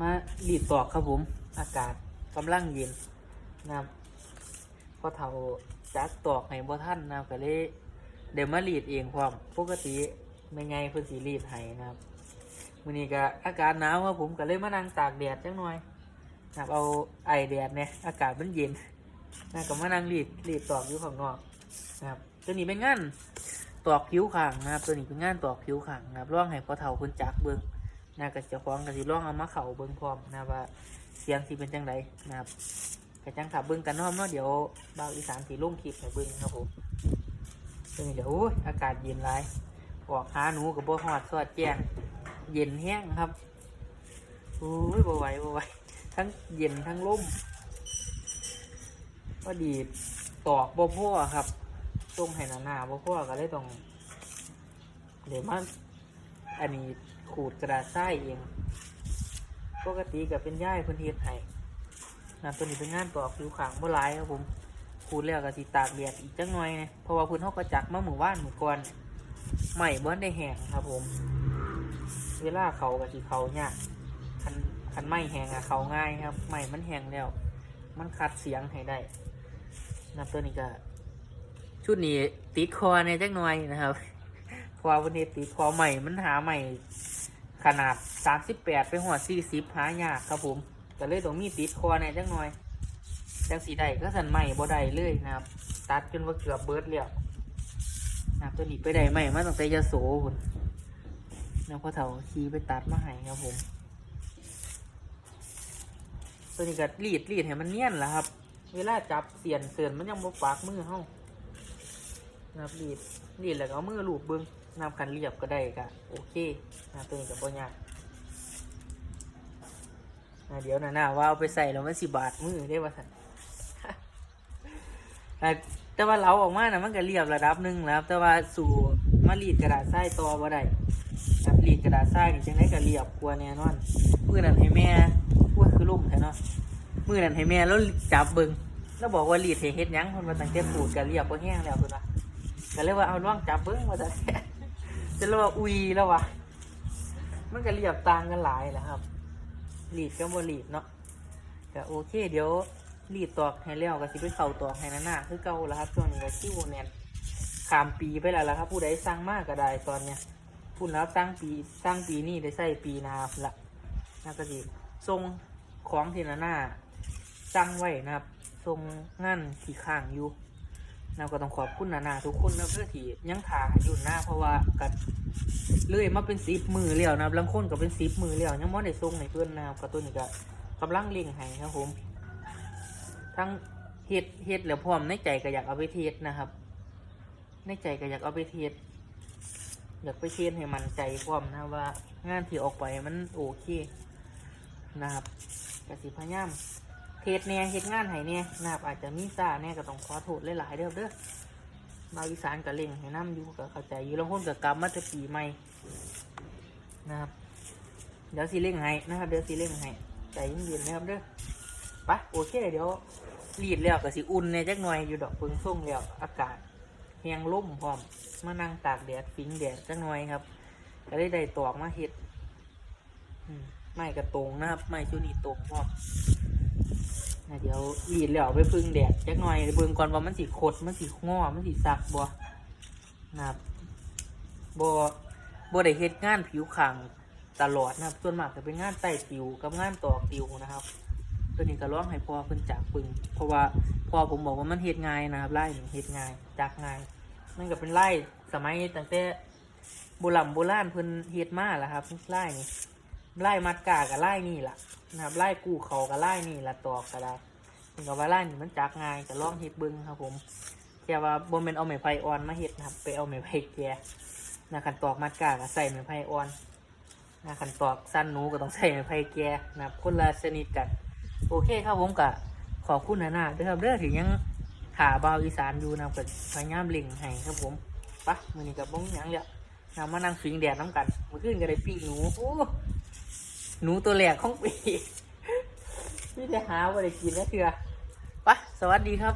มารีดตอกครับผม อากาศกำลังเย็นนะครับพอเท่าจักตอกให้บ่ท่านนะครับก็เลยเดี๋ยวมารีดเองพร้อมปกติไม่ไงเพิ่นสิรีดให้นะครับมื้อนี้ก็อากาศหนาวครับผมก็เลยมานั่งตากแดดจังหน่อยนะครับเอาไอแดดเนี่ยอากาศมันเย็นนะก็มานั่งรีดรีดตอกอยู่ข้างนอกนะครับตัวนี้เป็นงานตอกผิวขางนะครับตัวนี้เป็นงานตอกผิวขางนะครับร่องให้พอเท่าเพิ่นจักเบิ่ง นะก็จะคล้าของก็สิลองเอามาเข่าเบิ้งพร้อมนะว่าเสียงสิเป็นจังไดนะครับก็จังขับเบิ้งกันน้อมเนาะเดี๋ยวบ่าวอีสานสีลุ่งคลิปเบิ้งครับผมตัวนี้เดี๋ยวโอ้ยอากาศเย็นไรออกหาหนูกับบ่ฮอดสอดแจ้งเย็นแห้งครับโอ้ยบ่ไหวบ่ไหวทั้งเย็นทั้งลมก็ดีตอกบ่พ่อครับตรงให้หนาหนาๆบ่พ่อก็เลยต้องเดี๋ยวมา อันนี้ขูดกระดาษทรายเอง ปกติก็เป็นย่ายเพื้นเฮ็ดให้นะตัวนี้เป็นงานตอกผิวขางบ่หลายครับผมขูดแล้วก็สิตากแดดอีกจังหน่อยนะเพราะว่าเพื้นเฮาก็จักมาหมู่บ้านหมู่ก่อนใหม่บ่ได้แห้งครับผม เวลาเขาก็สิเขายากคันคันไม้แห้งอะเขาง่ายครับไม้มันแห้งแล้ว มันคัดเสียงให้ได้นะตัวนี้ก็ชุดนี้ติดคอในจักหน่อยนะครับ เพราะว่าวันนี้ติดคอใหม่มันหาใหม่ขนาด38ไปหัว40หายากครับผมก็เลยต้องมีติดคอในจักหน่อยจังสีใดก็สันใหม่บ่ได้เลยนะครับ ตัดจนว่าเกือบเบิร์ดแล้วนะครับตัวนี้ไปได้ใหม่มาตั้งแต่ยาโสคุณนะพ่อเฒ่าขี่ไปตัดมาให้ครับผม ตัวนี้ก็รีดรีดให้มันเนียนแหละครับ เวลาจับเสียนเสือนมันยังบ่ปากมือเฮานะครับรีดรีดแล้วก็เอามือลูบเบิ้ง น้ำคันเรียบก็ได้ก็โอเคนะตัวนี้ก็บ่ยากนะเดี๋ยวนะนะว่าเอาไปใส่แล้วมันสิบาทมือได้ป่ะท่านแต่แต่ว่าเราออกมานะมันก็เรียบระดับหนึ่งแล้วครับแต่ว่าสู่มารีดกระดาษทรายต่อบ่ได้ครับรีดกระดาษทรายนี่จังไดก็เรียบกว่าแน่นอนมือนั้นให้แม่พูดคือลุ่มแท้เนาะมือนั้นให้แม่แล้วจับเบิ้งแล้วบอกว่ารีดให้เฮ็ดยังคนมาตั้งแต่ปูดก็เรียบบ่แห้งแล้วเพิ่นว่าก็เลยว่าเอาล่องจับเบิ้งมาแต่ จะเรียกว่าอุยแล้ววะมันก็เรียบต่างกันหลายแหละครับรีดก็บ่รีดเนาะก็โอเค เดี๋ยวรีดตอกให้แล้วก็สิไปเข่าตอกให้นาหน้าคือเก่าแล้วครับช่วงนี้ก็คิวแน่นขามปีไปแล้วล่ะครับ ผู้ใดสร้างมากก็ได้ตอนเนี้ยพูดแล้วสร้างปีสร้างปีนี้ได้ใส่ปีนาฟละน่าก็สิทรงของที่นาหน้าสร้างไว้นะครับทรงงานที่ข้างอยู่ เราก็ต้องขอบคุณนานาทุกคนนะเพื่อที่ยังถ่ายอยู่หน้าเพราะว่ากัดเลื่อยมาเป็นสิบมือแล้วนะครังคนก็เป็นสิบมือแล้วยังมอได้ทรงในเพื่อนนะครับกับตัวนี้ก็กำลังเลี้ยงให้ครับผม ทั้งเฮ็ดเฮ็ดแล้วพร้อมในใจก็อยากเอาไปเทศนะครับ ในใจก็อยากเอาไปเทศอยากไปเทศให้มันใจพร้อมนะว่า งานที่ออกไปมันโอเคนะครับกสิพยายาม เฮ็ดแหน่เฮ็ดงานให้แหน่นะครับอาจจะมีซาแหน่ก็ต้องขอโทษหลายๆเด้อเด้อมาวิสานก็เล่งให้น้ำอยู่ก็เข้าใจอยู่ลางคนก็กลับมาแต่ปีใหม่นะครับเดี๋ยวสิเล่งให้นะครับเดี๋ยวสิเล่งให้ใจเย็นๆนะครับเด้อปะโอเคเดี๋ยวรีดแล้วก็สิอุ่นในจักหน่อยอยู่ดอกเพิงส่งแล้วอากาศแห้งล่มพร้อมมานั่งตากแดดฟิงแดดจักหน่อยครับก็ได้ได้ตอกมาเฮ็ดไม่กระตรงนะครับ ไม่ชุนี้ตรงพร้อม เดี๋ยวรีดแล้วไปพึ่งแดดจักหน่อยเบิ่งก่อนว่ามันสิขดมันสิงอมันสิสักบ่นะครับบ่บ่ได้เฮ็ดงานผิวขางตลอดนะครับ ส่วนมากจะเป็นงานใต้ติวกับงานตอกติวนะครับ ตัวนี้ก็ร้องให้พ่อเพิ่นจากปึงเพราะว่าพ่อผมบอกว่ามันเฮ็ดง่ายนะครับไล่เฮ็ดง่ายจักง่ายมันก็เป็นไล่สมัยตั้งแต่โบราณโบราณเพิ่นเฮ็ดมาแล้วครับไล่นี่ ไล่มัดกากับไล่นี่ล่ะนะครับไล่กู้เขากับไล่นี่ละตอกก็ได้ถึงกับว่าไล่นี่มันจักง่ายจะลองเฮ็ดบิ้งครับผมแค่ว่าบนเป็นเอาไม้ไผ่อ่อนมาเฮ็ดนะครับ ไปเอาไม้ไผ่แกนะขันตอกมัดกาก็ใส่ไม้ไผ่อ่อนนะขันตอกสั้นหนูก็ต้องใส่ไม้ไผ่แกนะครับคนละชนิดกัน โอเคครับผมก็ขอบคุณนะนะด้อครับเด้อถึงยังหาเบาอีสานอยู่นะครับพยายามเล่งให้ครับผมไปะมือนี้กับบ้งยังเนี่ยนำมานั่งฟิงแดดน้ำกันมื่อคืนก็ได้ปิ้งหนูโอ้ หนูตัวแหลกของปีพี่จะหาว่าได้กินแล้วเถื่อไปะสวัสดีครับ